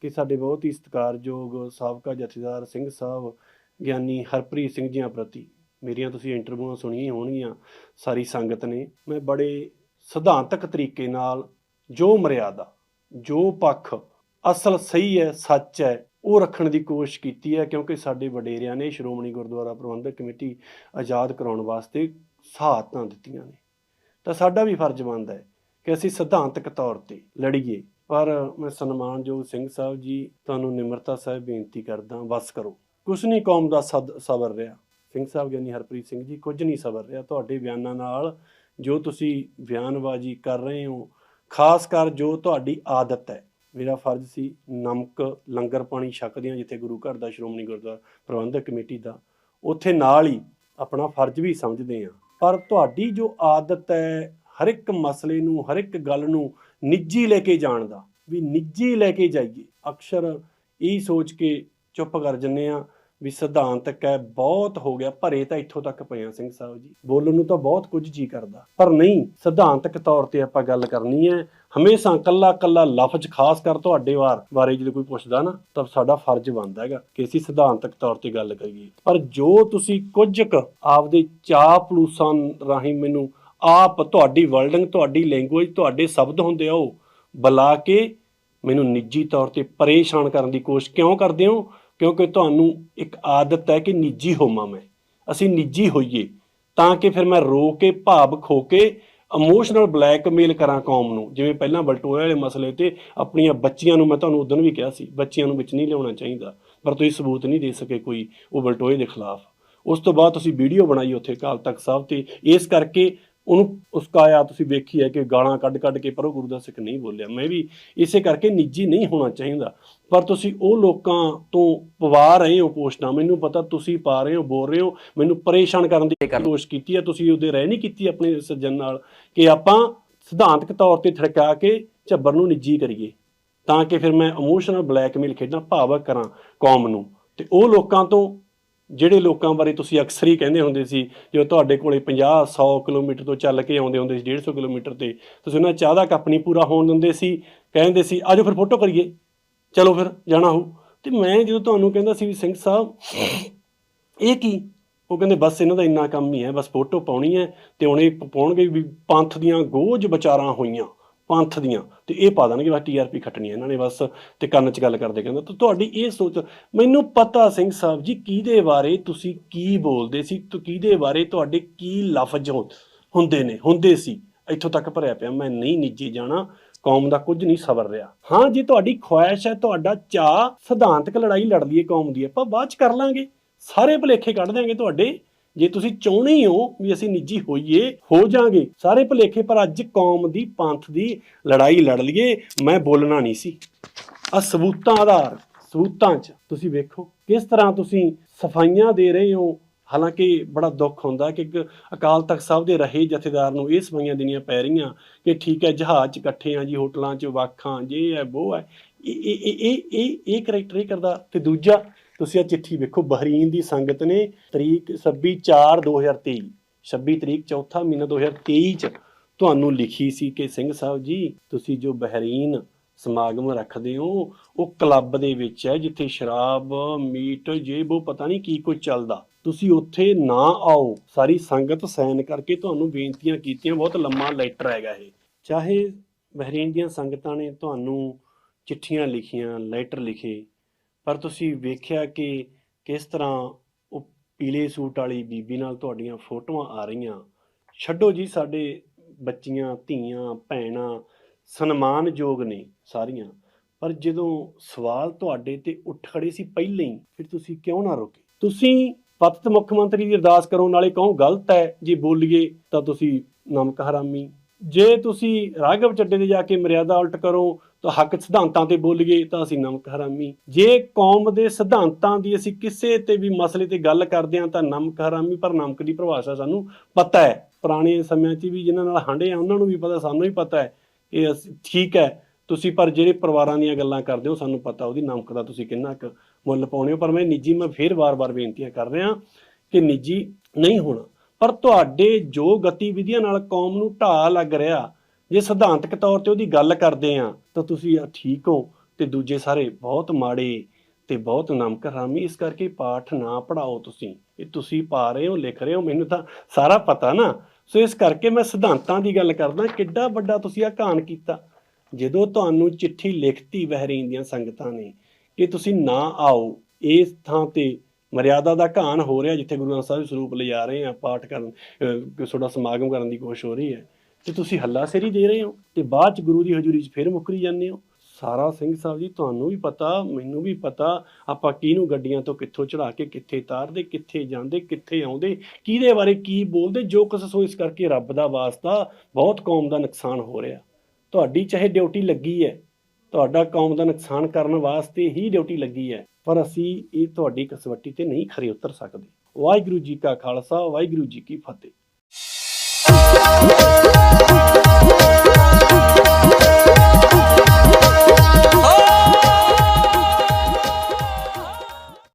ਕਿ ਸਾਡੇ ਬਹੁਤ ਹੀ ਸਤਿਕਾਰਯੋਗ ਸਾਬਕਾ ਜਥੇਦਾਰ ਸਿੰਘ ਸਾਹਿਬ, ਗਿਆਨੀ ਹਰਪ੍ਰੀਤ ਸਿੰਘ ਜੀਆਂ ਪ੍ਰਤੀ। ਮੇਰੀਆਂ ਤੁਸੀਂ ਇੰਟਰਵਿਊਆਂ ਸੁਣੀਆਂ ਹੋਣਗੀਆਂ, ਸਾਰੀ ਸੰਗਤ ਨੇ। ਮੈਂ ਬੜੇ ਸਿਧਾਂਤਕ ਤਰੀਕੇ ਨਾਲ ਜੋ ਮਰਿਆਦਾ, ਜੋ ਪੱਖ, ਅਸਲ ਸਹੀ ਹੈ, ਸੱਚ ਹੈ ਉਹ ਰੱਖਣ ਦੀ ਕੋਸ਼ਿਸ਼ ਕੀਤੀ ਹੈ ਕਿਉਂਕਿ ਸਾਡੇ ਵਡੇਰਿਆਂ ਨੇ ਸ਼੍ਰੋਮਣੀ ਗੁਰਦੁਆਰਾ ਪ੍ਰਬੰਧਕ ਕਮੇਟੀ ਆਜ਼ਾਦ ਕਰਾਉਣ ਵਾਸਤੇ ਸਹਾਇਤਾਂ ਦਿੱਤੀਆਂ ਨੇ। ਤਾਂ ਸਾਡਾ ਵੀ ਫਰਜ਼ ਬਣਦਾ ਹੈ ਕਿ ਅਸੀਂ ਸਿਧਾਂਤਕ ਤੌਰ ਤੇ ਲੜੀਏ। ਪਰ ਮੈਂ ਸਨਮਾਨਯੋਗ ਸਿੰਘ ਸਾਹਿਬ ਜੀ, ਤੁਹਾਨੂੰ ਨਿਮਰਤਾ ਸਾਹਿਬ ਬੇਨਤੀ ਕਰਦਾ ਬਸ ਕਰੋ। ਕੁਛ ਨਹੀਂ ਕੌਮ ਦਾ ਸਦ, ਸਬਰ ਰਿਹਾ। ਸਿੰਘ ਸਾਹਿਬ ਗਿਆਨੀ ਹਰਪ੍ਰੀਤ ਸਿੰਘ ਜੀ, ਕੁਝ ਨਹੀਂ ਸਬਰ ਰਿਹਾ। ਤੁਹਾਡੇ ਬਿਆਨਾਂ ਨਾਲ ਜੋ ਤੁਸੀਂ ਬਿਆਨਬਾਜ਼ੀ ਕਰ ਰਹੇ ਹੋ, ਖਾਸ ਕਰ ਜੋ ਤੁਹਾਡੀ ਆਦਤ ਹੈ ਮੇਰਾ ਫਰਜ਼ ਸੀ ਨਮਕ, ਲੰਗਰ ਪਾਣੀ ਛਕਦੇ ਛਕਦਿਆਂ ਜਿੱਥੇ ਗੁਰੂ ਘਰ ਦਾ, ਸ਼੍ਰੋਮਣੀ ਗੁਰਦੁਆਰਾ ਪ੍ਰਬੰਧਕ ਕਮੇਟੀ ਦਾ, ਉੱਥੇ ਨਾਲ ਹੀ ਆਪਣਾ ਫਰਜ਼ ਵੀ ਸਮਝਦੇ ਆ ਪਰ ਤੁਹਾਡੀ ਜੋ ਆਦਤ ਹੈ ਹਰ ਇੱਕ ਮਸਲੇ ਨੂੰ, ਹਰ ਇੱਕ ਗੱਲ ਨੂੰ ਨਿੱਜੀ ਲੈ ਕੇ ਜਾਣ ਦਾ, ਵੀ ਨਿੱਜੀ ਲੈ ਕੇ ਜਾਈਏ, ਅਕਸਰ ਇਹ ਸੋਚ ਕੇ ਚੁੱਪ ਕਰ ਜੰਨੇ ਆ ਵੀ ਸਿਧਾਂਤਕ ਹੈ, ਬਹੁਤ ਹੋ ਗਿਆ ਭਰੇ ਤਾਂ ਇੱਥੋਂ ਤੱਕ ਪਏ ਸਿੰਘ ਸਾਹਿਬ ਜੀ। ਬੋਲਣ ਨੂੰ ਤਾਂ ਬਹੁਤ ਕੁਝ ਜੀ ਕਰਦਾ, ਪਰ ਨਹੀਂ ਸਿਧਾਂਤਕ ਤੌਰ ਤੇ ਆਪਾਂ ਗੱਲ ਕਰਨੀ ਹੈ। ਹਮੇਸ਼ਾ ਕੱਲਾ ਕੱਲਾ ਲਫ਼ਜ਼ ਖਾਸ ਕਰ ਤੁਹਾਡੇ ਵਾਰ ਬਾਰੇ ਜਦੋਂ ਕੋਈ ਪੁੱਛਦਾ ਨਾ, ਤਾਂ ਸਾਡਾ ਫਰਜ਼ ਬਣਦਾ ਹੈਗਾ ਕਿ ਅਸੀਂ ਸਿਧਾਂਤਕ ਤੌਰ ਤੇ ਗੱਲ ਕਰੀਏ। ਪਰ ਜੋ ਤੁਸੀਂ ਕੁਝ ਕੁ ਆਪਦੇ ਚਾਹ ਪਲੂਸਾਂ ਰਾਹੀਂ ਮੈਨੂੰ ਆਪ ਤੁਹਾਡੀ ਵਰਲਡਿੰਗ ਤੁਹਾਡੀ ਲੈਂਗੁਏਜ, ਤੁਹਾਡੇ ਸ਼ਬਦ ਹੁੰਦੇ ਆ ਉਹ ਬੁਲਾ ਕੇ ਮੈਨੂੰ ਨਿੱਜੀ ਤੌਰ ਤੇ ਪਰੇਸ਼ਾਨ ਕਰਨ ਦੀ ਕੋਸ਼ਿਸ਼ ਕਿਉਂ ਕਰਦੇ ਹੋ? ਕਿਉਂਕਿ ਤੁਹਾਨੂੰ ਇੱਕ ਆਦਤ ਹੈ ਕਿ ਨਿੱਜੀ ਹੋਵਾਂ ਮੈਂ। ਅਸੀਂ ਨਿੱਜੀ ਹੋਈਏ ਤਾਂ ਕਿ ਫਿਰ ਮੈਂ ਰੋ ਕੇ, ਭਾਵ ਖੋ ਕੇ ਇਮੋਸ਼ਨਲ ਬਲੈਕਮੇਲ ਕਰਾਂ ਕੌਮ ਨੂੰ। ਜਿਵੇਂ ਪਹਿਲਾਂ ਬਲਟੋਏ ਵਾਲੇ ਮਸਲੇ ਤੇ ਆਪਣੀਆਂ ਬੱਚੀਆਂ ਨੂੰ ਮੈਂ ਤੁਹਾਨੂੰ ਉਦੋਂ ਵੀ ਕਿਹਾ ਸੀ, ਬੱਚੀਆਂ ਨੂੰ ਵਿੱਚ ਨਹੀਂ ਲਿਆਉਣਾ ਚਾਹੀਦਾ, ਪਰ ਤੁਸੀਂ ਸਬੂਤ ਨਹੀਂ ਦੇ ਸਕੇ ਕੋਈ ਉਹ ਬਲਟੋਏ ਦੇ ਖਿਲਾਫ। ਉਸ ਤੋਂ ਬਾਅਦ ਤੁਸੀਂ ਵੀਡੀਓ ਬਣਾਈ ਉੱਥੇ ਅਕਾਲ ਤਖਤ ਸਾਹਿਬ ਤੇ, ਇਸ ਕਰਕੇ ਉਹਨੂੰ ਉਸਕਾਇਆ ਤੁਸੀਂ ਵੇਖੀ ਹੈ ਕਿ ਗਾਲਾਂ ਕੱਢ ਕੱਢ ਕੇ ਪਰ ਉਹ ਗੁਰੂ ਦਾ ਸਿੱਖ ਨਹੀਂ ਬੋਲਿਆ। ਮੈਂ ਵੀ ਇਸੇ ਕਰਕੇ ਨਿੱਜੀ ਨਹੀਂ ਹੋਣਾ ਚਾਹੀਦਾ। ਪਰ ਤੁਸੀਂ ਉਹ ਲੋਕਾਂ ਤੋਂ ਪਵਾ ਰਹੇ ਹੋ ਪੋਸਟਾਂ। ਮੈਨੂੰ ਪਤਾ ਤੁਸੀਂ ਪਾ ਰਹੇ ਹੋ ਬੋਲ ਰਹੇ ਹੋ। ਮੈਨੂੰ ਪਰੇਸ਼ਾਨ ਕਰਨ ਦੀ ਕੋਸ਼ਿਸ਼ ਕੀਤੀ ਹੈ। ਤੁਸੀਂ ਉਹਦੇ ਰਹਿ ਨਹੀਂ ਕੀਤੀ ਆਪਣੇ ਸੱਜਣ ਨਾਲ ਕਿ ਆਪਾਂ ਸਿਧਾਂਤਕ ਤੌਰ ਤੇ ਥੜਕਾ ਕੇ ਝੱਬਰ ਨੂੰ ਨਿੱਜੀ ਕਰੀਏ। ਤਾਂ ਕਿ ਫਿਰ ਮੈਂ ਇਮੋਸ਼ਨਲ ਬਲੈਕਮੇਲ ਖੇਡਾਂ ਭਾਵਕ ਕਰਾਂ ਕੌਮ ਨੂੰ। ਤੇ ਉਹ ਲੋਕਾਂ ਤੋਂ ਜਿਹੜੇ ਲੋਕਾਂ ਬਾਰੇ ਤੁਸੀਂ ਅਕਸਰ ਹੀ ਕਹਿੰਦੇ ਹੁੰਦੇ ਸੀ ਜੋ ਤੁਹਾਡੇ ਕੋਲੇ 50 100 ਕਿਲੋਮੀਟਰ ਤੋਂ ਚੱਲ ਕੇ ਆਉਂਦੇ ਹੁੰਦੇ ਸੀ 150 ਕਿਲੋਮੀਟਰ ਤੇ, ਤੁਸੀਂ ਉਹਨਾਂ ਚਾਹ ਦਾ ਕੱਪ ਨਹੀਂ ਪੂਰਾ ਹੋਣ ਦਿੰਦੇ ਸੀ, ਕਹਿੰਦੇ ਸੀ, ਆਜੋ ਫਿਰ ਫੋਟੋ ਕਰੀਏ, ਚਲੋ ਫਿਰ ਜਾਣਾ ਹੋ ਤੇ ਮੈਂ ਜਦੋਂ ਤੁਹਾਨੂੰ ਕਹਿੰਦਾ ਸੀ ਵੀ ਸਿੰਘ ਸਾਹਿਬ, ਇਹ ਕੀ? ਉਹ ਕਹਿੰਦੇ, ਬਸ ਇਹਨਾਂ ਦਾ ਇੰਨਾ ਕੰਮ ਹੀ ਹੈ, ਬਸ ਫੋਟੋ ਪਾਉਣੀ ਹੈ ਤੇ ਹੁਣ ਇਹ ਪਾਉਣਗੇ ਵੀ ਪੰਥ ਦੀਆਂ ਗੋਝ ਵਿਚਾਰਾਂ ਹੋਈਆਂ। ਪੰਥ ਦੀਆਂ, ਤੇ ਇਹ ਪਾ ਦੇਣਗੇ, ਬਸ ਟੀਆਰਪੀ ਖੱਟਣੀ ਇਹਨਾਂ ਨੇ ਬਸ, ਤੇ ਕੰਨ 'ਚ ਗੱਲ ਕਰਦੇ ਕਹਿੰਦਾ, ਤਾਂ ਤੁਹਾਡੀ ਇਹ ਸੋਚ, ਮੈਨੂੰ ਪਤਾ ਸਿੰਘ ਸਾਹਿਬ ਜੀ ਕਿਹਦੇ ਬਾਰੇ ਤੁਸੀਂ ਕੀ ਬੋਲਦੇ ਸੀ, ਤੇ ਕਿਹਦੇ ਬਾਰੇ ਤੁਹਾਡੇ ਕੀ ਲਫ਼ਜ਼ ਹੁੰਦੇ ਨੇ, ਹੁੰਦੇ ਸੀ, ਇੱਥੋਂ ਤੱਕ ਭਰਿਆ ਪਿਆ, ਮੈਂ ਨਹੀਂ ਨਿੱਜੀ ਜਾਣਾ, ਕੌਮ ਦਾ ਕੁਝ ਨਹੀਂ ਸਬਰ ਰਿਹਾ। ਹਾਂ ਜੇ, ਤੁਹਾਡੀ ਖੁਆਇਸ਼ ਹੈ, ਤੁਹਾਡਾ ਚਾਹ ਸਿਧਾਂਤਕ ਲੜਾਈ ਲੜ ਲਈਏ ਕੌਮ ਦੀ, ਆਪਾਂ ਬਾਅਦ ਚ ਕਰ ਲਾਂਗੇ, ਸਾਰੇ ਭੁਲੇਖੇ ਕੱਢ ਦਿਆਂਗੇ ਤੁਹਾਡੇ। ਜੇ ਤੁਸੀਂ ਚਾਹੁੰਦੇ ਹੀ ਹੋ ਵੀ ਅਸੀਂ ਨਿੱਜੀ ਹੋਈਏ, ਹੋ ਜਾਾਂਗੇ। ਸਾਰੇ ਭੁਲੇਖੇ, ਪਰ ਅੱਜ ਕੌਮ ਦੀ ਪੰਥ ਦੀ ਲੜਾਈ ਲੜ ਲਈਏ, ਮੈਂ ਬੋਲਣਾ ਨਹੀਂ ਸੀ। ਆ ਸਬੂਤਾਂ ਆਧਾਰ, ਸਬੂਤਾਂ 'ਚ ਤੁਸੀਂ ਵੇਖੋ ਕਿਸ ਤਰ੍ਹਾਂ ਤੁਸੀਂ ਸਫਾਈਆਂ ਦੇ ਰਹੇ ਹੋ। ਹਾਲਾਂਕਿ ਬੜਾ ਦੁੱਖ ਹੁੰਦਾ ਕਿ ਅਕਾਲ ਤਖਤ ਸਾਹਿਬ ਦੇ ਰਹੇ ਜਥੇਦਾਰ ਨੂੰ ਇਹ ਸਫਾਈਆਂ ਦੇਣੀਆਂ ਪੈ ਰਹੀਆਂ ਕਿ ਠੀਕ ਹੈ, ਜਹਾਜ਼ 'ਚ ਇਕੱਠੇ ਆ ਜੀ, ਹੋਟਲਾਂ 'ਚ ਵਾਖਾਂ ਜੇ ਹੈ ਉਹ ਹੈ। ਇਹ ਇਹ ਇਹ ਇਹ ਇਹ ਕਰੈਕਟਰ ਇਹ ਕਰਦਾ। ਤੇ ਦੂਜਾ ਤੁਸੀਂ ਆ ਚਿੱਠੀ ਵੇਖੋ, ਬਹਰੀਨ ਦੀ ਸੰਗਤ ਨੇ ਤਰੀਕ 26 4 2023 26 ਤਰੀਕ ਚੌਥਾ ਮਹੀਨਾ 2023 ਚ ਤੁਹਾਨੂੰ ਲਿਖੀ ਸੀ ਕਿ ਸਿੰਘ ਸਾਹਿਬ ਜੀ, ਤੁਸੀਂ ਜੋ ਬਹਰੀਨ ਸਮਾਗਮ ਰੱਖਦੇ ਹੋ, ਉਹ ਕਲੱਬ ਦੇ ਵਿੱਚ ਹੈ, ਜਿੱਥੇ ਸ਼ਰਾਬ, ਮੀਟ, ਜੇਬੋ ਪਤਾ ਨਹੀਂ ਕੀ ਕੁਝ ਚੱਲਦਾ। ਤੁਸੀਂ ਉੱਥੇ ਨਾ ਆਓ। ਸਾਰੀ ਸੰਗਤ ਸਾਈਨ ਕਰਕੇ ਤੁਹਾਨੂੰ ਬੇਨਤੀਆਂ ਕੀਤੀਆਂ, ਬਹੁਤ ਲੰਮਾ ਲੈਟਰ ਹੈਗਾ ਇਹ। ਚਾਹੇ ਬਹਿਰੀਨ ਦੀਆਂ ਸੰਗਤਾਂ ਨੇ ਤੁਹਾਨੂੰ ਚਿੱਠੀਆਂ ਲਿਖੀਆਂ, ਲੈਟਰ ਲਿਖੇ ਪਰ ਤੁਸੀਂ ਵੇਖਿਆ ਕਿ ਕਿਸ ਤਰ੍ਹਾਂ ਉਹ ਪੀਲੇ ਸੂਟ ਵਾਲੀ ਬੀਬੀ ਨਾਲ ਤੁਹਾਡੀਆਂ ਫੋਟੋਆਂ ਆ ਰਹੀਆਂ? ਛੱਡੋ ਜੀ ਸਾਡੇ ਬੱਚੀਆਂ, ਧੀਆਂ, ਭੈਣਾਂ, ਸਨਮਾਨਯੋਗ ਨੇ ਸਾਰੀਆਂ। ਪਰ ਜਦੋਂ ਸਵਾਲ ਤੁਹਾਡੇ ਤੇ ਉੱਠ ਖੜੇ ਸੀ ਪਹਿਲਾਂ ਹੀ, ਫਿਰ ਤੁਸੀਂ ਕਿਉਂ ਨਾ ਰੋਕੇ? ਤੁਸੀਂ ਪਤਤ ਮੁੱਖ ਮੰਤਰੀ ਦੀ ਅਰਦਾਸ ਕਰੋ, ਨਾਲੇ ਕਹੋ ਗਲਤ ਹੈ। ਜੇ ਬੋਲੀਏ ਤਾਂ ਤੁਸੀਂ ਨਮਕ ਹਰਾਮੀ। ਜੇ ਤੁਸੀਂ ਰਾਘਵ ਚੱਡੇ ਦੇ ਜਾ ਕੇ ਮਰਿਆਦਾ ਉਲਟ ਕਰੋ ਤਾਂ ਹੱਕ ਸਿਧਾਂਤਾਂ ਤੇ ਬੋਲੀਏ ਤਾਂ ਅਸੀਂ ਨਮਕ ਹਰਾਮੀ। ਜੇ ਕੌਮ ਦੇ ਸਿਧਾਂਤਾਂ ਦੀ ਅਸੀਂ ਕਿਸੇ ਤੇ ਵੀ ਮਸਲੇ ਤੇ ਗੱਲ ਕਰਦੇ ਹਾਂ ਤਾਂ ਨਮਕ ਹਰਾਮੀ, ਪਰ ਨਮਕ ਦੀ ਪਰਿਭਾਸ਼ਾ ਸਾਨੂੰ ਪਤਾ ਹੈ। ਪੁਰਾਣੇ ਸਮਿਆਂ 'ਚ ਵੀ ਜਿਨ੍ਹਾਂ ਨਾਲ ਹੰਡੇ ਆ ਉਹਨਾਂ ਨੂੰ ਵੀ ਪਤਾ, ਸਾਨੂੰ ਵੀ ਪਤਾ ਹੈ। ਇਹ ਅਸੀਂ- ਠੀਕ ਹੈ, ਤੁਸੀਂ ਪਰ ਜਿਹੜੇ ਪਰਿਵਾਰਾਂ ਦੀਆਂ ਗੱਲਾਂ ਕਰਦੇ ਹੋ, ਸਾਨੂੰ ਪਤਾ ਉਹਦੀ ਨਮਕ ਦਾ ਤੁਸੀਂ ਕਿੰਨਾ ਕੁ ਮੁੱਲ ਪਾਉਣੇ ਹੋ। ਪਰ ਮੈਂ ਨਿੱਜੀ, ਮੈਂ ਫੇਰ ਵਾਰ-ਵਾਰ ਬੇਨਤੀਆਂ ਕਰ ਰਿਹਾ ਕਿ ਨਿੱਜੀ ਨਹੀਂ ਹੋਣਾ। ਪਰ ਤੁਹਾਡੇ ਜੋ ਗਤੀਵਿਧੀਆਂ ਨਾਲ ਕੌਮ ਨੂੰ ਢਾਹ ਲੱਗ ਰਿਹਾ ਜੇ ਸਿਧਾਂਤਕ ਤੌਰ ਤੇ ਉਹਦੀ ਗੱਲ ਕਰਦੇ ਆ ਤਾਂ ਤੁਸੀਂ ਆ ਠੀਕ ਹੋ ਤੇ ਦੂਜੇ ਸਾਰੇ ਬਹੁਤ ਮਾੜੇ ਤੇ ਬਹੁਤ ਨਮਕ ਹਰਾਮੀ, ਇਸ ਕਰਕੇ ਪਾਠ ਨਾ ਪੜਾਓ ਤੁਸੀਂ। ਇਹ ਤੁਸੀਂ ਪਾ ਰਹੇ ਹੋ, ਲਿਖ ਰਹੇ ਹੋ, ਮੈਨੂੰ ਤਾਂ ਸਾਰਾ ਪਤਾ ਨਾ। ਸੋ ਇਸ ਕਰਕੇ ਮੈਂ ਸਿਧਾਂਤਾਂ ਦੀ ਗੱਲ ਕਰਦਾ, ਕਿੱਡਾ ਵੱਡਾ ਤੁਸੀਂ ਆ ਕਾਨ ਕੀਤਾ। ਜਦੋਂ ਤੁਹਾਨੂੰ ਚਿੱਠੀ ਲਿਖਤੀ ਬਹਿਰੀਨ ਦੀਆਂ ਸੰਗਤਾਂ ਨੇ ਕਿ ਤੁਸੀਂ ਨਾ ਆਓ, ਇਸ ਥਾਂ ਤੇ ਮਰਿਆਦਾ ਦਾ ਘਾਣ ਹੋ ਰਿਹਾ ਜਿੱਥੇ ਗੁਰੂ ਗ੍ਰੰਥ ਸਾਹਿਬ ਸਰੂਪ ਲਿਜਾ ਰਹੇ ਆ, ਪਾਠ ਕਰਨ ਤੁਹਾਡਾ ਸਮਾਗਮ ਕਰਨ ਦੀ ਕੋਸ਼ਿਸ਼ ਹੋ ਰਹੀ ਹੈ। ਤੇ ਤੁਸੀਂ ਹੱਲਾ ਸੇਰੀ ਦੇ ਰਹੇ ਹੋ ਤੇ ਬਾਅਦ ਚ ਗੁਰੂ ਦੀ ਹਜ਼ੂਰੀ 'ਚ ਫਿਰ ਮੁੱਕਰੀ ਜਾਂਦੇ ਹੋ। ਸਾਰਾ ਸਿੰਘ ਸਾਹਿਬ ਜੀ, ਤੁਹਾਨੂੰ ਵੀ ਪਤਾ, ਮੈਨੂੰ ਵੀ ਪਤਾ, ਆਪਾਂ ਕਿਹਨੂੰ ਗੱਡੀਆਂ ਤੋਂ ਕਿੱਥੋਂ ਚੜਾ ਕੇ ਕਿੱਥੇ ਤਾਰਦੇ, ਕਿੱਥੇ ਜਾਂਦੇ, ਕਿੱਥੇ ਆਉਂਦੇ, ਕਿਹਦੇ ਬਾਰੇ ਕੀ ਬੋਲਦੇ, ਜੋ ਕੁਛ ਸੋ ਇਸ ਕਰਕੇ ਰੱਬ ਦਾ ਵਾਸਤਾ ਬਹੁਤ ਕੌਮ ਦਾ ਨੁਕਸਾਨ ਹੋ ਰਿਹਾ। ਤੁਹਾਡੀ ਚਾਹੇ ਡਿਊਟੀ ਲੱਗੀ ਹੈ, ਤੁਹਾਡਾ ਕੌਮ ਦਾ ਨੁਕਸਾਨ ਕਰਨ ਵਾਸਤੇ ਹੀ ਡਿਊਟੀ ਲੱਗੀ ਹੈ, ਪਰ ਅਸੀਂ ਇਹ ਤੁਹਾਡੀ ਕਸਵੱਟੀ ਤੇ ਨਹੀਂ ਖਰੇ ਉਤਰ ਸਕਦੇ। ਵਾਹਿਗੁਰੂ ਜੀ ਕਾ ਖਾਲਸਾ, ਵਾਹਿਗੁਰੂ ਜੀ ਕੀ ਫਤਿਹ। Oh.